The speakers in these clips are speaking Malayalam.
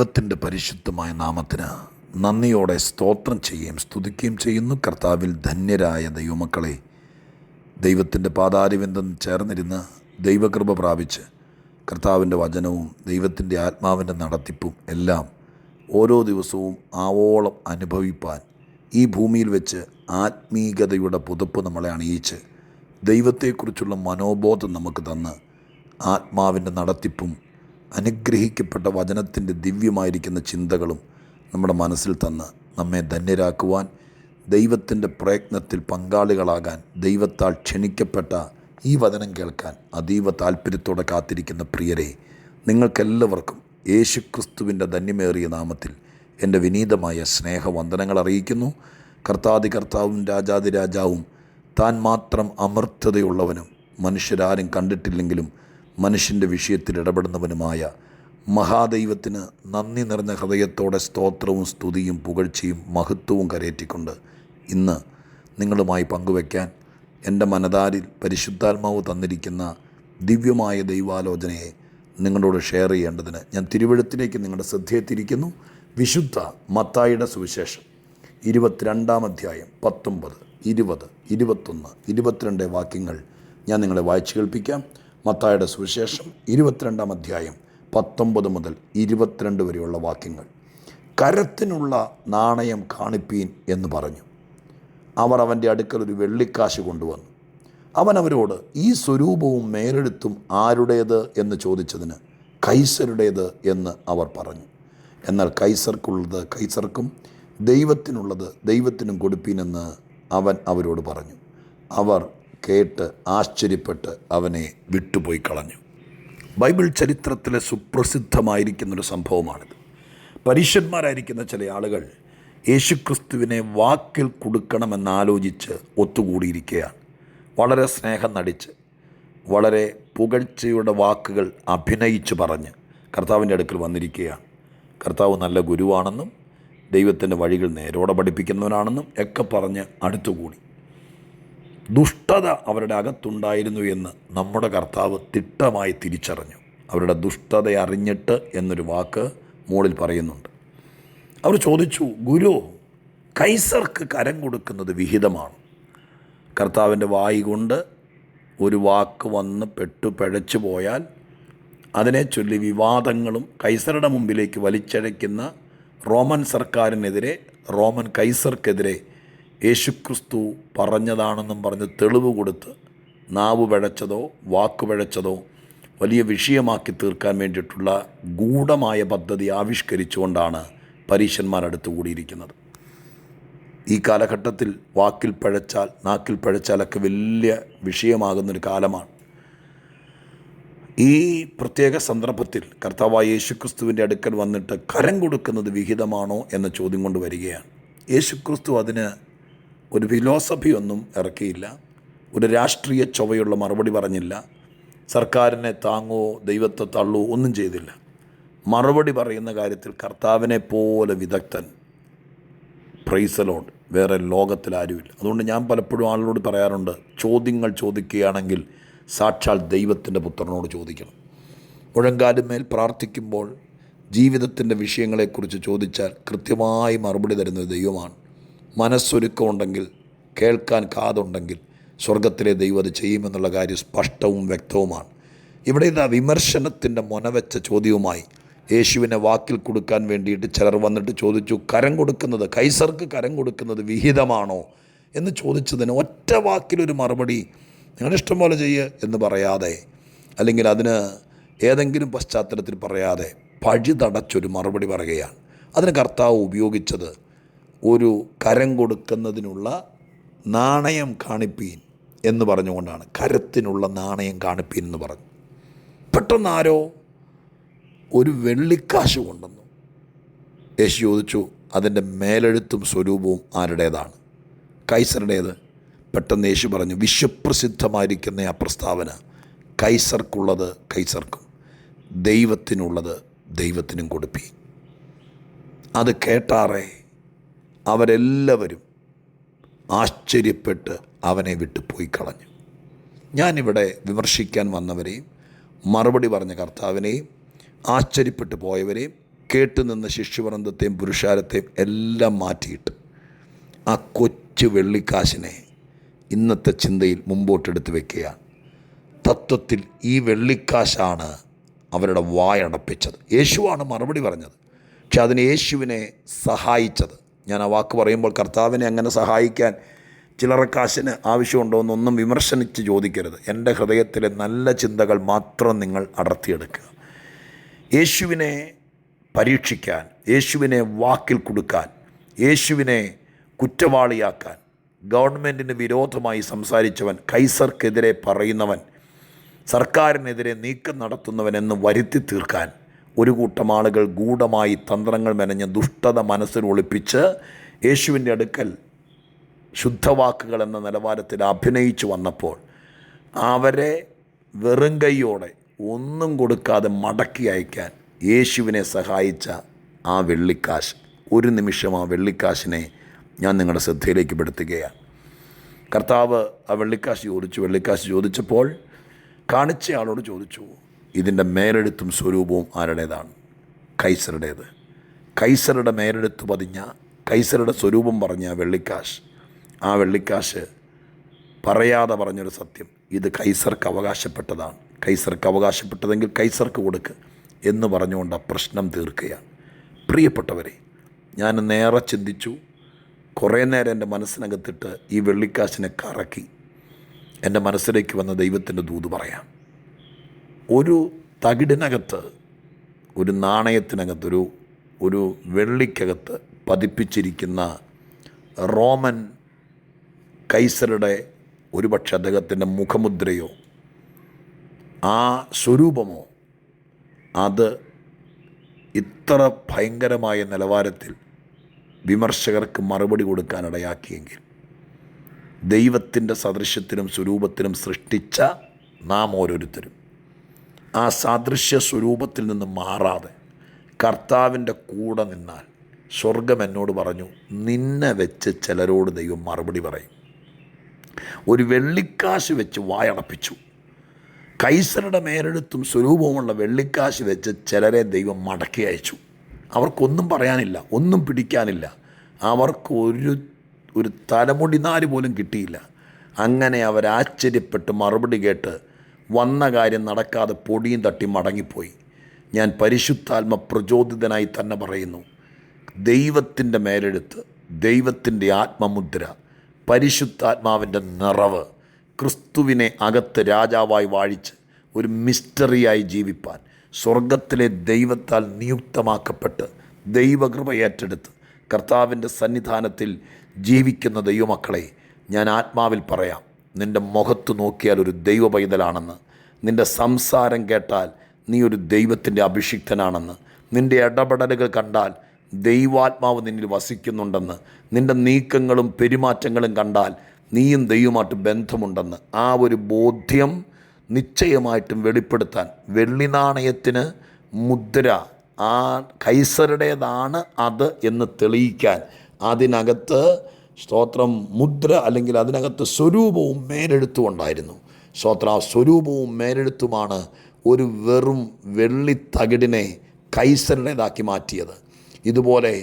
ദൈവത്തിന്റെ പരിശുദ്ധമായ നാമത്തിന് നന്ദിയോടെ സ്തോത്രം ചെയ്യുകയും സ്തുതിക്കുകയും ചെയ്യുന്നു. കർത്താവിൽ ധന്യരായ ദൈവമക്കളെ ദൈവത്തിന്റെ പാതാരിബന്ധം ചേർന്നിരുന്ന് ദൈവകൃപ പ്രാപിച്ച് കർത്താവിന്റെ വചനവും ദൈവത്തിന്റെ ആത്മാവിന്റെ നടത്തിപ്പും എല്ലാം ഓരോ ദിവസവും ആവോളം അനുഭവിപ്പാൻ ഈ ഭൂമിയിൽ വെച്ച് ആത്മീകതയുടെ പുതപ്പ് നമ്മളെ അണിയിച്ച് ദൈവത്തെക്കുറിച്ചുള്ള മനോബോധം നമുക്ക് തന്ന് ആത്മാവിന്റെ നടത്തിപ്പും അനുഗ്രഹിക്കപ്പെട്ട വചനത്തിന്റെ ദിവ്യമായിരിക്കുന്ന ചിന്തകളും നമ്മുടെ മനസ്സിൽ തന്ന് നമ്മെ ധന്യരാക്കുവാൻ ദൈവത്തിന്റെ പ്രയത്നത്തിൽ പങ്കാളികളാകാൻ ദൈവത്താൽ ക്ഷണിക്കപ്പെട്ട ഈ വചനം കേൾക്കാൻ അതീവ താല്പര്യത്തോടെ കാത്തിരിക്കുന്ന പ്രിയരെ നിങ്ങൾക്കെല്ലാവർക്കും യേശുക്രിസ്തുവിന്റെ ധന്യമേറിയ നാമത്തിൽ എന്റെ വിനീതമായ സ്നേഹവന്ദനങ്ങൾ അറിയിക്കുന്നു. കർത്താതി കർത്താവും രാജാതി രാജാവും താൻ മാത്രം അമർത്തതയുള്ളവനും മനുഷ്യരാരും കണ്ടിട്ടില്ലെങ്കിലും മനുഷ്യന്റെ വിഷയത്തിൽ ഇടപെടുന്നവനുമായ മഹാദൈവത്തിന് നന്ദി നിറഞ്ഞ ഹൃദയത്തോടെ സ്തോത്രവും സ്തുതിയും പുകഴ്ചയും മഹത്വവും കരയേറ്റിക്കൊണ്ട് ഇന്ന് നിങ്ങളുമായി പങ്കുവയ്ക്കാൻ എന്റെ മനതാരിൽ പരിശുദ്ധാത്മാവ് തന്നിരിക്കുന്ന ദിവ്യമായ ദൈവാലോചനയെ നിങ്ങളോട് ഷെയർ ചെയ്യേണ്ടതിന് ഞാൻ തിരുവഴുത്തിലേക്ക് നിങ്ങളുടെ ശ്രദ്ധയെത്തിയിരിക്കുന്നു. വിശുദ്ധ മത്തായിയുടെ സുവിശേഷം ഇരുപത്തിരണ്ടാം അധ്യായം പത്തൊമ്പത് ഇരുപത് ഇരുപത്തൊന്ന് ഇരുപത്തിരണ്ട് വാക്യങ്ങൾ ഞാൻ നിങ്ങളെ വായിച്ചു കേൾപ്പിക്കാം. മത്തായുടെ സുവിശേഷം ഇരുപത്തിരണ്ടാം അധ്യായം പത്തൊമ്പത് മുതൽ ഇരുപത്തിരണ്ട് വരെയുള്ള വാക്യങ്ങൾ. കരത്തിനുള്ള നാണയം കാണിപ്പീൻ എന്ന് പറഞ്ഞു. അവർ അവന്റെ അടുക്കൽ ഒരു വെള്ളിക്കാശ് കൊണ്ടുവന്നു. അവൻ അവരോട് ഈ സ്വരൂപവും മേലെഴുത്തും ആരുടേത്? എന്ന് ചോദിച്ചതിന് കൈസരുടേത്? എന്ന് അവർ പറഞ്ഞു. എന്നാൽ കൈസർക്കുള്ളത് കൈസർക്കും ദൈവത്തിനുള്ളത് ദൈവത്തിനും കൊടുപ്പീനെന്ന് അവൻ അവരോട് പറഞ്ഞു. അവർ കേട്ട് ആശ്ചര്യപ്പെട്ട് അവനെ വിട്ടുപോയി കളഞ്ഞു. ബൈബിൾ ചരിത്രത്തിലെ സുപ്രസിദ്ധമായിരിക്കുന്നൊരു സംഭവമാണിത്. പരീക്ഷന്മാരായിരിക്കുന്ന ചില ആളുകൾ യേശുക്രിസ്തുവിനെ വാക്കിൽ കൊടുക്കണമെന്നാലോചിച്ച് ഒത്തുകൂടിയിരിക്കുകയാണ്. വളരെ സ്നേഹം നടിച്ച് വളരെ പുകഴ്ചയുടെ വാക്കുകൾ അഭിനയിച്ച് പറഞ്ഞ് കർത്താവിന്റെ അടുക്കൽ വന്നിരിക്കുകയാണ്. കർത്താവ് നല്ല ഗുരുവാണെന്നും ദൈവത്തിന്റെ വഴികൾ നേരോടെ പഠിപ്പിക്കുന്നവനാണെന്നും ഒക്കെ പറഞ്ഞ് അടുത്തുകൂടി. ദുഷ്ടത അവരുടെ അകത്തുണ്ടായിരുന്നു എന്ന് നമ്മുടെ കർത്താവ് തിട്ടമായി തിരിച്ചറിഞ്ഞു. അവരുടെ ദുഷ്ടത അറിഞ്ഞിട്ട് എന്നൊരു വാക്ക് മുകളിൽ പറയുന്നുണ്ട്. അവർ ചോദിച്ചു ഗുരു കൈസർക്ക് കരം കൊടുക്കുന്നത് വിഹിതമാണ്. കർത്താവിന്റെ വായി കൊണ്ട് ഒരു വാക്ക് വന്ന് പെട്ടു പിഴച്ചു പോയാൽ അതിനെ ചൊല്ലി വിവാദങ്ങളും കൈസറുടെ മുമ്പിലേക്ക് വലിച്ചഴയ്ക്കുന്ന റോമൻ സർക്കാരിനെതിരെ റോമൻ കൈസർക്കെതിരെ യേശുക്രിസ്തു പറഞ്ഞതാണെന്നും പറഞ്ഞ് തെളിവ് കൊടുത്ത് നാവ് പിഴച്ചതോ വാക്ക് പിഴച്ചതോ വലിയ വിഷയമാക്കി തീർക്കാൻ വേണ്ടിയിട്ടുള്ള ഗൂഢമായ പദ്ധതി ആവിഷ്കരിച്ചുകൊണ്ടാണ് പരീശന്മാരടുത്ത് കൂടിയിരിക്കുന്നത്. ഈ കാലഘട്ടത്തിൽ വാക്കിൽ പഴച്ചാൽ നാക്കിൽ പഴച്ചാലൊക്കെ വലിയ വിഷയമാകുന്നൊരു കാലമാണ്. ഈ പ്രത്യേക സന്ദർഭത്തിൽ കർത്താവായ യേശുക്രിസ്തുവിന്റെ അടുക്കൽ വന്നിട്ട് കരം കൊടുക്കുന്നത് വിഹിതമാണോ എന്ന ചോദ്യം കൊണ്ട് വരികയാണ്. യേശുക്രിസ്തു അതിന് ഒരു ഫിലോസഫിയൊന്നും ഇറക്കിയില്ല. ഒരു രാഷ്ട്രീയ ചൊവയുള്ള മറുപടി പറഞ്ഞില്ല. സർക്കാരിനെ താങ്ങോ ദൈവത്തെ തള്ളോ ഒന്നും ചെയ്തില്ല. മറുപടി പറയുന്ന കാര്യത്തിൽ കർത്താവിനെ പോലെ വിദഗ്ധൻ പ്രൈസലോഡ് വേറെ ലോകത്തിൽ ആരുമില്ല. അതുകൊണ്ട് ഞാൻ പലപ്പോഴും ആളുകളോട് പറയാറുണ്ട് ചോദ്യങ്ങൾ ചോദിക്കുകയാണെങ്കിൽ സാക്ഷാൽ ദൈവത്തിന്റെ പുത്രനോട് ചോദിക്കണം. മുഴങ്കാലുമേൽ പ്രാർത്ഥിക്കുമ്പോൾ ജീവിതത്തിന്റെ വിഷയങ്ങളെക്കുറിച്ച് ചോദിച്ചാൽ കൃത്യമായി മറുപടി തരുന്നത് ദൈവമാണ്. മനസ്സൊരുക്കമുണ്ടെങ്കിൽ കേൾക്കാൻ കാതുണ്ടെങ്കിൽ സ്വർഗത്തിലെ ദൈവം അത് ചെയ്യുമെന്നുള്ള കാര്യം സ്പഷ്ടവും വ്യക്തവുമാണ്. ഇവിടെ ഇതാ വിമർശനത്തിന്റെ മുനവെച്ച ചോദ്യവുമായി യേശുവിനെ വാക്കിൽ കൊടുക്കാൻ വേണ്ടിയിട്ട് ചിലർ വന്നിട്ട് ചോദിച്ചു കരം കൊടുക്കുന്നത് കൈസർക്ക് കരം കൊടുക്കുന്നത് വിഹിതമാണോ? എന്ന് ചോദിച്ചതിന് ഒറ്റ വാക്കിലൊരു മറുപടി നിങ്ങളിഷ്ടം പോലെ ചെയ്യുക എന്ന് പറയാതെ അല്ലെങ്കിൽ അതിന് ഏതെങ്കിലും പശ്ചാത്തലത്തിൽ പറയാതെ പഴുതടച്ചൊരു മറുപടി പറയുകയാണ്. അതിന് കർത്താവ് ഉപയോഗിച്ചത് ഒരു കരം കൊടുക്കുന്നതിനുള്ള നാണയം കാണിപ്പീൻ എന്ന് പറഞ്ഞുകൊണ്ടാണ്. കരത്തിനുള്ള നാണയം കാണിപ്പീൻ എന്ന് പറഞ്ഞു. പെട്ടെന്ന് ആരോ ഒരു വെള്ളിക്കാശ് കൊണ്ടുവന്നു. യേശു ചോദിച്ചു അതിന്റെ മേലെഴുത്തും സ്വരൂപവും ആരുടേതാണ്? കൈസറുടേത്. പെട്ടെന്ന് യേശു പറഞ്ഞു വിശ്വപ്രസിദ്ധമായിരിക്കുന്ന ആ പ്രസ്താവന കൈസർക്കുള്ളത് കൈസർക്കും ദൈവത്തിനുള്ളത് ദൈവത്തിനും കൊടുപ്പി അത് കേട്ടാറേ അവരെല്ലാവരും ആശ്ചര്യപ്പെട്ട് അവനെ വിട്ട് പോയി കളഞ്ഞു. ഞാനിവിടെ വിമർശിക്കാൻ വന്നവരെയും മറുപടി പറഞ്ഞ കർത്താവിനെയും ആശ്ചര്യപ്പെട്ടു പോയവരെയും കേട്ടുനിന്ന ശിഷ്യവൃന്ദത്തെയും പുരുഷാരത്തെയും എല്ലാം മാറ്റിയിട്ട് ആ കൊച്ചു വെള്ളിക്കാശിനെ ഇന്നത്തെ ചിന്തയിൽ മുമ്പോട്ടെടുത്ത് വെക്കുക തത്വത്തിൽ ഈ വെള്ളിക്കാശാണ് അവരുടെ വായടപ്പിച്ചത്. യേശുവാണ് മറുപടി പറഞ്ഞത്. പക്ഷെ അതിന് യേശുവിനെ സഹായിച്ചത്. ഞാൻ ആ വാക്ക് പറയുമ്പോൾ കർത്താവിനെ അങ്ങനെ സഹായിക്കാൻ ചില്ലറക്കാശിന് ആവശ്യമുണ്ടോ എന്നൊന്നും വിമർശനിച്ച് ചോദിക്കരുത്. എന്റെ ഹൃദയത്തിലെ നല്ല ചിന്തകൾ മാത്രം നിങ്ങൾ അടർത്തിയെടുക്കുക. യേശുവിനെ പരീക്ഷിക്കാൻ യേശുവിനെ വാക്കിൽ കൊടുക്കാൻ യേശുവിനെ കുറ്റവാളിയാക്കാൻ ഗവൺമെന്റിന് വിരോധമായി സംസാരിച്ചവൻ കൈസർക്കെതിരെ പറയുന്നവൻ സർക്കാരിനെതിരെ നീക്കം നടത്തുന്നവനെന്ന് വരുത്തി തീർക്കാൻ ഒരു കൂട്ടം ആളുകൾ ഗൂഢമായി തന്ത്രങ്ങൾ മെനഞ്ഞ് ദുഷ്ടത മനസ്സിൽ ഒളിപ്പിച്ച് യേശുവിന്റെ അടുക്കൽ ശുദ്ധവാക്കുകൾ എന്ന നിലവാരത്തിൽ അഭിനയിച്ചു വന്നപ്പോൾ അവരെ വെറും കൈയോടെ ഒന്നും കൊടുക്കാതെ മടക്കി അയക്കാൻ യേശുവിനെ സഹായിച്ച ആ വെള്ളിക്കാശ്. ഒരു നിമിഷം ആ വെള്ളിക്കാശിനെ ഞാൻ നിങ്ങളുടെ ശ്രദ്ധയിലേക്ക് പെടുത്തുകയാണ്. കർത്താവ് ആ വെള്ളിക്കാശ് ചോദിച്ചു. വെള്ളിക്കാശ് ചോദിച്ചപ്പോൾ കാണിച്ചയാളോട് ചോദിച്ചു. ഇതിന്റെ മേലെഴുത്തും സ്വരൂപവും ആരുടേതാണ്? കൈസറുടേത്. കൈസറുടെ മേലെഴുത്ത് പതിഞ്ഞ കൈസറുടെ സ്വരൂപം പറഞ്ഞ വെള്ളിക്കാശ് ആ വെള്ളിക്കാശ് പറയാതെ പറഞ്ഞൊരു സത്യം ഇത് കൈസർക്ക് അവകാശപ്പെട്ടതാണ്. കൈസർക്ക് അവകാശപ്പെട്ടതെങ്കിൽ കൈസർക്ക് കൊടുക്ക് എന്ന് പറഞ്ഞുകൊണ്ട് ആ പ്രശ്നം തീർക്കുകയാണ്. പ്രിയപ്പെട്ടവരെ ഞാൻ നേരെ ചിന്തിച്ചു. കുറേ നേരം എന്റെ മനസ്സിനകത്തിട്ട് ഈ വെള്ളിക്കാശിനെ കറക്കി. എന്റെ മനസ്സിലേക്ക് വന്ന ദൈവത്തിന്റെ ദൂത് പറയാം. ഒരു തകിടിനകത്ത് ഒരു നാണയത്തിനകത്തൊരു ഒരു വെള്ളിക്കകത്ത് പതിപ്പിച്ചിരിക്കുന്ന റോമൻ കൈസറുടെ ഒരുപക്ഷെ അദ്ദേഹത്തിന്റെ മുഖമുദ്രയോ ആ സ്വരൂപമോ അത് ഇത്ര ഭയങ്കരമായ നിലവാരത്തിൽ വിമർശകർക്ക് മറുപടി കൊടുക്കാനിടയാക്കിയെങ്കിൽ ദൈവത്തിന്റെ സദൃശ്യത്തിനും സ്വരൂപത്തിനും സൃഷ്ടിച്ച നാം ഓരോരുത്തരും. ആ സാദൃശ്യ സ്വരൂപത്തിൽ നിന്ന് മാറാതെ കർത്താവിന്റെ കൂടെ നിന്നാൽ സ്വർഗം എന്നോട് പറഞ്ഞു നിന്നെ വെച്ച് ചിലരോട് ദൈവം മറുപടി പറയും. ഒരു വെള്ളിക്കാശ് വെച്ച് വായടപ്പിച്ചു. കൈസറുടെ മേലെടുത്തും സ്വരൂപവുമുള്ള വെള്ളിക്കാശ് വെച്ച് ചിലരെ ദൈവം മടക്കി അയച്ചു. അവർക്കൊന്നും പറയാനില്ല ഒന്നും പിടിക്കാനില്ല. അവർക്ക് ഒരു ഒരു തലമുടി നാല് പോലും കിട്ടിയില്ല. അങ്ങനെ അവരാശ്ചര്യപ്പെട്ട് മറുപടി കേട്ട് വന്ന കാര്യം നടക്കാതെ പൊടിയും തട്ടി മടങ്ങിപ്പോയി. ഞാൻ പരിശുദ്ധാത്മ പ്രചോദിതനായി തന്നെ പറയുന്നു ദൈവത്തിന്റെ മേലെടുത്ത് ദൈവത്തിന്റെ ആത്മമുദ്ര പരിശുദ്ധാത്മാവിന്റെ നിറവ് ക്രിസ്തുവിനെ അകത്ത് രാജാവായി വാഴിച്ച് ഒരു മിസ്റ്ററിയായി ജീവിപ്പാൻ സ്വർഗത്തിലെ ദൈവത്താൽ നിയുക്തമാക്കപ്പെട്ട് ദൈവകൃപ ഏറ്റെടുത്ത് കർത്താവിന്റെ സന്നിധാനത്തിൽ ജീവിക്കുന്ന ദൈവമക്കളെ ഞാൻ ആത്മാവിൽ പറയാം. നിന്റെ മുഖത്ത് നോക്കിയാൽ ഒരു ദൈവ പൈതലാണെന്ന് നിന്റെ സംസാരം കേട്ടാൽ നീ ഒരു ദൈവത്തിന്റെ അഭിഷിക്തനാണെന്ന്. നിന്റെ ഇടപെടലുകൾ കണ്ടാൽ ദൈവാത്മാവ് നിന്നിൽ വസിക്കുന്നുണ്ടെന്ന്. നിന്റെ നീക്കങ്ങളും പെരുമാറ്റങ്ങളും കണ്ടാൽ നീയും ദൈവമായിട്ട് ബന്ധമുണ്ടെന്ന്. ആ ഒരു ബോധ്യം നിശ്ചയമായിട്ടും വെളിപ്പെടുത്താൻ വെള്ളി നാണയത്തിന് മുദ്ര ആ കൈസറുടേതാണ് അത് എന്ന് തെളിയിക്കാൻ അതിനകത്ത് സ്തോത്രം മുദ്ര അല്ലെങ്കിൽ അതിനകത്ത് സ്വരൂപവും മേലെഴുത്തും ഉണ്ടായിരുന്നു സ്തോത്ര സ്വരൂപവും മേലെഴുത്തുമാണ് ഒരു വെറും വെള്ളി തകിടിനെ കൈസറുടേതാക്കി മാറ്റിയത്. ഇതുപോലെ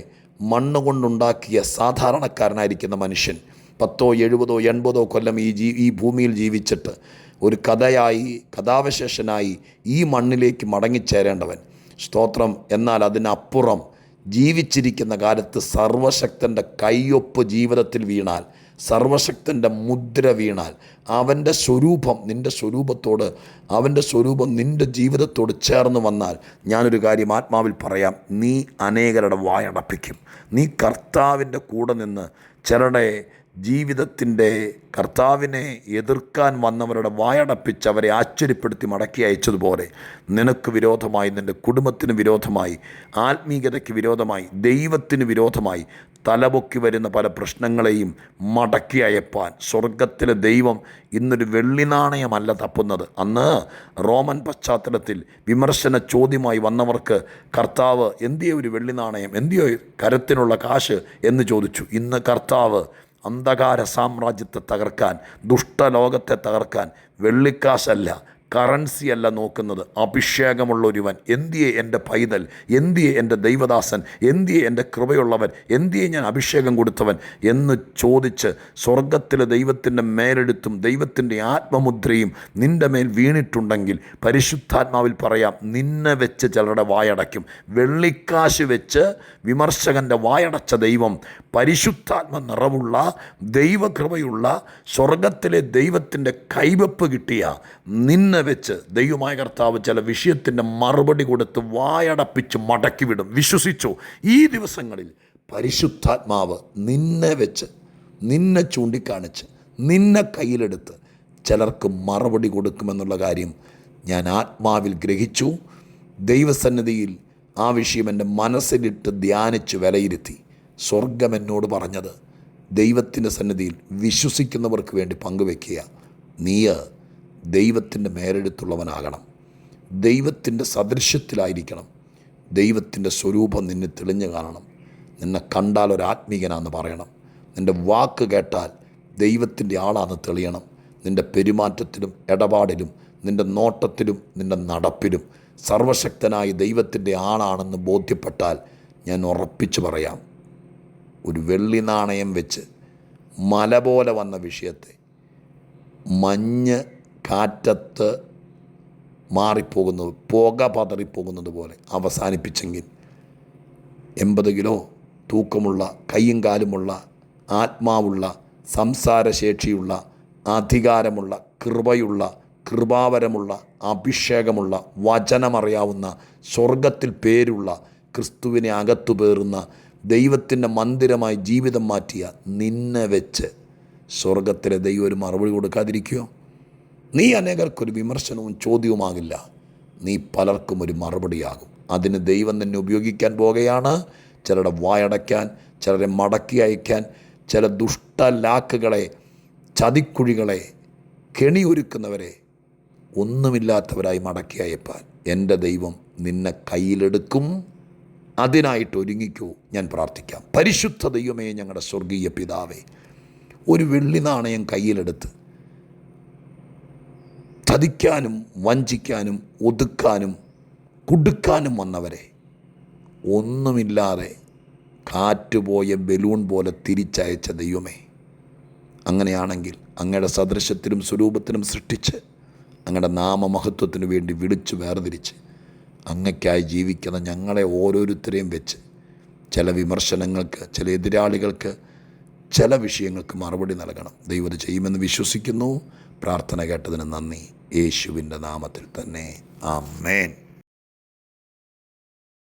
മണ്ണ് കൊണ്ടുണ്ടാക്കിയ സാധാരണക്കാരനായിരിക്കുന്ന മനുഷ്യൻ പത്തോ എഴുപതോ എൺപതോ കൊല്ലം ഈ ജീ ഈ ഭൂമിയിൽ ജീവിച്ചിട്ട് ഒരു കഥയായി കഥാവശേഷനായി ഈ മണ്ണിലേക്ക് മടങ്ങിച്ചേരേണ്ടവൻ. സ്തോത്രം എന്നാൽ അതിനപ്പുറം ജീവിച്ചിരിക്കുന്ന കാലത്ത് സർവശക്തന്റെ കയ്യൊപ്പ് ജീവിതത്തിൽ വീണാൽ സർവശക്തന്റെ മുദ്ര വീണാൽ അവന്റെ സ്വരൂപം നിന്റെ സ്വരൂപത്തോട് അവന്റെ സ്വരൂപം നിന്റെ ജീവിതത്തോട് ചേർന്ന് വന്നാൽ ഞാനൊരു കാര്യം ആത്മാവിൽ പറയാം. നീ അനേകരുടെ വായടപ്പിക്കും. നീ കർത്താവിന്റെ കൂടെ നിന്ന് ചിലരുടെ ജീവിതത്തിന്റെ കർത്താവിനെ എതിർക്കാൻ വന്നവരുടെ വായടപ്പിച്ച് അവരെ ആശ്ചര്യപ്പെടുത്തി മടക്കി അയച്ചതുപോലെ നിനക്ക് വിരോധമായി നിന്റെ കുടുംബത്തിന് വിരോധമായി ആത്മീയതയ്ക്ക് വിരോധമായി ദൈവത്തിന് വിരോധമായി തലപൊക്കി വരുന്ന പല പ്രശ്നങ്ങളെയും മടക്കി അയപ്പാൻ സ്വർഗത്തിലെ ദൈവം ഇന്നൊരു വെള്ളി നാണയമല്ല തപ്പുന്നത്. അന്ന് റോമൻ പശ്ചാത്തലത്തിൽ വിമർശന ചോദ്യമായി വന്നവർക്ക് കർത്താവ് എന്തിയോ ഒരു വെള്ളി നാണയം എന്തിയോ കരത്തിനുള്ള കാശ്? എന്ന് ചോദിച്ചു. ഇന്ന് കർത്താവ് അന്ധകാര സാമ്രാജ്യത്തെ തകർക്കാൻ ദുഷ്ടലോകത്തെ തകർക്കാൻ വെള്ളിക്കാശല്ല കറൻസി അല്ല നോക്കുന്നത്. അഭിഷേകമുള്ള ഒരുവൻ. എന്തിയെ എന്റെ പൈതൽ? എന്തിയെ എന്റെ ദൈവദാസൻ? എന്തിയെ എന്റെ കൃപയുള്ളവൻ? എന്തിയെ ഞാൻ അഭിഷേകം കൊടുത്തവൻ? എന്ന് ചോദിച്ച് സ്വർഗത്തിലെ ദൈവത്തിന്റെ മേലെടുത്തും ദൈവത്തിന്റെ ആത്മമുദ്രയും നിന്റെ മേൽ വീണിട്ടുണ്ടെങ്കിൽ പരിശുദ്ധാത്മാവിൽ പറയാം നിന്നെ വെച്ച് ചിലരുടെ വായടയ്ക്കും. വെള്ളിക്കാശ് വെച്ച് വിമർശകന്റെ വായടച്ച ദൈവം പരിശുദ്ധാത്മ നിറവുള്ള ദൈവകൃപയുള്ള സ്വർഗത്തിലെ ദൈവത്തിന്റെ കൈവപ്പ് കിട്ടിയ നിന്നെ വെച്ച് ദൈവമായ കർത്താവ് ചില വിഷയത്തിന്റെ മറുപടി കൊടുത്ത് വായടപ്പിച്ച് മടക്കിവിടും. വിശ്വസിച്ചു? ഈ ദിവസങ്ങളിൽ പരിശുദ്ധാത്മാവ് നിന്നെ വെച്ച് നിന്നെ ചൂണ്ടിക്കാണിച്ച് നിന്നെ കയ്യിലെടുത്ത് ചിലർക്ക് മറുപടി കൊടുക്കുമെന്നുള്ള കാര്യം ഞാൻ ആത്മാവിൽ ഗ്രഹിച്ചു. ദൈവസന്നിധിയിൽ ആ വിഷയം എന്റെ മനസ്സിലിട്ട് ധ്യാനിച്ച് വിലയിരുത്തി. സ്വർഗം എന്നോട് പറഞ്ഞത് ദൈവത്തിന്റെ സന്നിധിയിൽ വിശ്വസിക്കുന്നവർക്ക് വേണ്ടി പങ്കുവെക്കുക നീ ദൈവത്തിന്റെ മേലെടുത്തുള്ളവനാകണം. ദൈവത്തിന്റെ സദൃശ്യത്തിലായിരിക്കണം. ദൈവത്തിന്റെ സ്വരൂപം നിന്നെ തെളിഞ്ഞു കാണണം. നിന്നെ കണ്ടാൽ ഒരു ആത്മീകനാന്ന് പറയണം. നിന്റെ വാക്ക് കേട്ടാൽ ദൈവത്തിന്റെ ആളാന്ന് തെളിയണം. നിന്റെ പെരുമാറ്റത്തിലും ഇടപാടിലും നിന്റെ നോട്ടത്തിലും നിന്റെ നടപ്പിലും സർവശക്തനായ ദൈവത്തിന്റെ ആളാണെന്ന് ബോധ്യപ്പെട്ടാൽ ഞാൻ ഉറപ്പിച്ചു പറയാം. ഒരു വെള്ളി നാണയം വെച്ച് മല പോലെ വന്ന വിഷയത്തെ മഞ്ഞ് കാറ്റത്ത് മാറിപ്പോകുന്നത് പുക പതറിപ്പോകുന്നത് പോലെ അവസാനിപ്പിച്ചെങ്കിൽ എൺപത് കിലോ തൂക്കമുള്ള കയ്യും കാലുമുള്ള ആത്മാവുള്ള സംസാരശേഷിയുള്ള അധികാരമുള്ള കൃപയുള്ള കൃപാവരമുള്ള അഭിഷേകമുള്ള വചനമറിയാവുന്ന സ്വർഗത്തിൽ പേരുള്ള ക്രിസ്തുവിനെ അകത്തു പേറുന്ന ദൈവത്തിന്റെ മന്ദിരമായി ജീവിതം മാറ്റിയ നിന്നെ വെച്ച് സ്വർഗത്തിലെ ദൈവം ഒരു മറുപടി കൊടുക്കാതിരിക്കുമോ നീ അനേകർക്കൊരു വിമർശനവും ചോദ്യവുമാകില്ല. നീ പലർക്കും ഒരു മറുപടിയാകും. അതിന് ദൈവം തന്നെ ഉപയോഗിക്കാൻ പോകുകയാണ് ചിലരുടെ വായടയ്ക്കാൻ ചിലരെ മടക്കി അയക്കാൻ ചില ദുഷ്ടലാക്കുകളെ ചതിക്കുഴികളെ കെണി ഒരുക്കുന്നവരെ ഒന്നുമില്ലാത്തവരായി മടക്കി അയപ്പാൻ എന്റെ ദൈവം നിന്നെ കയ്യിലെടുക്കും. അതിനായിട്ട് ഒരുങ്ങിക്കൂ. ഞാൻ പ്രാർത്ഥിക്കാം. പരിശുദ്ധ ദൈവമേ ഞങ്ങളുടെ സ്വർഗീയ പിതാവേ ഒരു വെള്ളി നാണയം കയ്യിലെടുത്ത് ചതിക്കാനും വഞ്ചിക്കാനും ഒതുക്കാനും കുടുക്കാനും വന്നവരെ ഒന്നുമില്ലാതെ കാറ്റുപോയ ബലൂൺ പോലെ തിരിച്ചയച്ച ദൈവമേ അങ്ങനെയാണെങ്കിൽ അങ്ങയുടെ സദൃശ്യത്തിലും സ്വരൂപത്തിലും സൃഷ്ടിച്ച് അങ്ങയുടെ നാമമഹത്വത്തിനു വേണ്ടി വിളിച്ചു വേർതിരിച്ച് അങ്ങയ്ക്കായി ജീവിക്കുന്ന ഞങ്ങളെ ഓരോരുത്തരെയും വെച്ച് ചില വിമർശനങ്ങൾക്ക് ചില എതിരാളികൾക്ക് ചില വിഷയങ്ങൾക്ക് മറുപടി നൽകണം. ദൈവം ചെയ്യുമെന്ന് വിശ്വസിക്കുന്നു. പ്രാർത്ഥന കേട്ടതിന് നന്ദി. യേശുവിന്റെ നാമത്തിൽ തന്നെ. ആമേൻ.